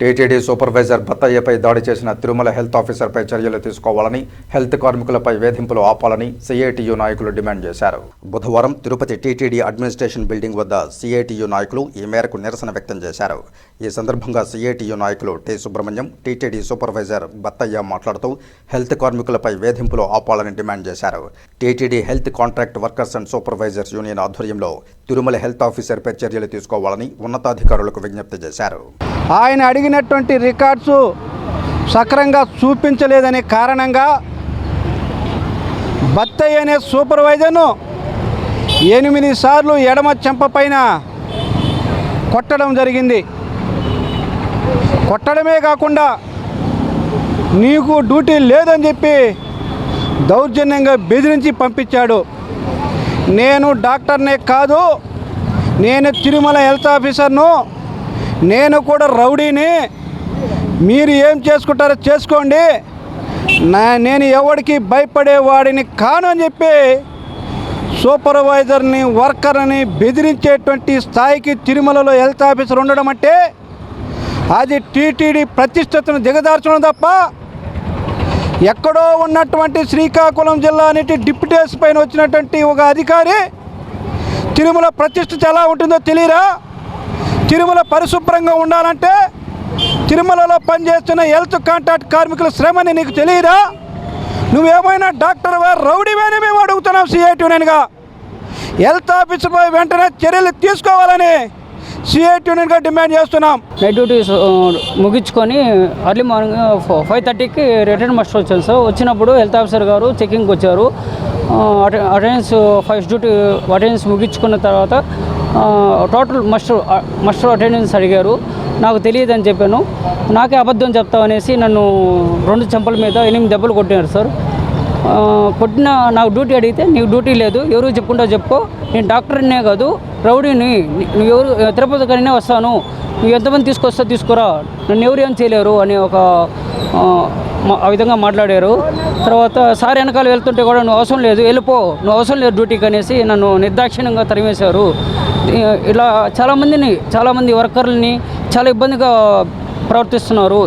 TTD supervisor బత్తయ్యపై దాడి చేసిన Tirumala health ఆఫీసర్పై చర్యలు తీసుకోవాలని హెల్త్ కార్మికులపై వేధింపులు ఆపాలని సిఐటియు నాయకులు డిమాండ్ చేశారు. బుధవారం తిరుపతి టీటీడీ అడ్మినిస్ట్రేషన్ బిల్డింగ్ వద్ద సిఐటియు నాయకులు ఈ మేరకు నిరసన వ్యక్తం చేశారు. ఈ సందర్భంగా సిఐటియు నాయకులు T. Subrahmanyam TTD supervisor Battaiah మాట్లాడుతూ హెల్త్ కార్మికులపై వేధింపులు ఆపాలని డిమాండ్ చేశారు. TTD health contract workers and supervisors union ఆధ్వర్యంలో తిరుమల హెల్త్ ఆఫీసర్పై చర్యలు తీసుకోవాలని ఉన్నతాధికారులకు విజ్ఞప్తి చేశారు. ఆయన తగినటువంటి రికార్డ్స్ సక్రంగా చూపించలేదనే కారణంగా బత్తయ్య అనే సూపర్వైజర్ను ఎనిమిది సార్లు ఎడమ చెంప పైన కొట్టడం జరిగింది. కొట్టడమే కాకుండా నీకు డ్యూటీ లేదని చెప్పి దౌర్జన్యంగా బెదిరించి పంపించాడు. నేను డాక్టర్నే కాదు నేను తిరుమల హెల్త్ ఆఫీసర్ను నేను కూడా రౌడీని. మీరు ఏం చేసుకుంటారో చేసుకోండి. నా నేను ఎవడికి భయపడేవాడిని కాను అని చెప్పి సూపర్వైజర్ని వర్కర్ని బెదిరించేటువంటి స్థాయికి తిరుమలలో హెల్త్ ఆఫీసర్ ఉండడం అంటే అది టీటీడీ ప్రతిష్టతను దిగదార్చడం తప్ప ఎక్కడో ఉన్నటువంటి శ్రీకాకుళం జిల్లా అనేటి డిప్యూటీస్ పైన వచ్చినటువంటి ఒక అధికారి తిరుమల ప్రతిష్ఠ ఎలా ఉంటుందో తెలియరా? తిరుమల పరిశుభ్రంగా ఉండాలంటే తిరుమలలో పనిచేస్తున్న హెల్త్ కాంట్రాక్ట్ కార్మికుల శ్రమని నీకు తెలియదా? నువ్వేమైనా డాక్టర్ రౌడీవేనే మేము అడుగుతున్నాం సిఐటినేనుగా హెల్త్ ఆఫీసర్పై వెంటనే చర్యలు తీసుకోవాలని సిఐటినేనుగా డిమాండ్ చేస్తున్నాం. నైట్ డ్యూటీస్ ముగించుకొని అర్లీ మార్నింగ్ ఫైవ్ థర్టీకి రిటర్న్ మాస్టర్ వచ్చాను సార్. వచ్చినప్పుడు హెల్త్ ఆఫీసర్ గారు చెకింగ్కి వచ్చారు. అటెండెన్స్ ఫస్ట్ డ్యూటీ అటెండెన్స్ ముగించుకున్న తర్వాత టోటల్ మస్టర్ మస్టర్ అటెండెన్స్ అడిగారు. నాకు తెలియదని చెప్పాను. నాకే అబద్ధం చెప్తావు అనేసి నన్ను రెండు చెంపల మీద ఎనిమిది దెబ్బలు కొట్టినారు సార్. కొట్టిన నాకు డ్యూటీ అడిగితే నీకు డ్యూటీ లేదు ఎవరు చెప్పుకుంటా చెప్పుకో. నేను డాక్టర్నే కాదు రౌడీని. నువ్వు ఎవరు తిరుపతి కనే వస్తాను. నువ్వు ఎంతమంది తీసుకొస్తా తీసుకురా. నన్ను ఎవరు ఏం చేయలేరు అని ఒక ఆ, మా- ఆ విధంగా మాట్లాడారు. తర్వాత సార్ వెనకాల వెళ్తుంటే కూడా నువ్వు అవసరం లేదు వెళ్ళిపో. నువ్వు అవసరం లేదు డ్యూటీకి అనేసి నన్ను నిర్దాక్షిణ్యంగా తరిమేశారు. ఇలా చాలామందిని చాలామంది వర్కర్లని చాలా ఇబ్బందిగా ప్రవర్తిస్తున్నారు.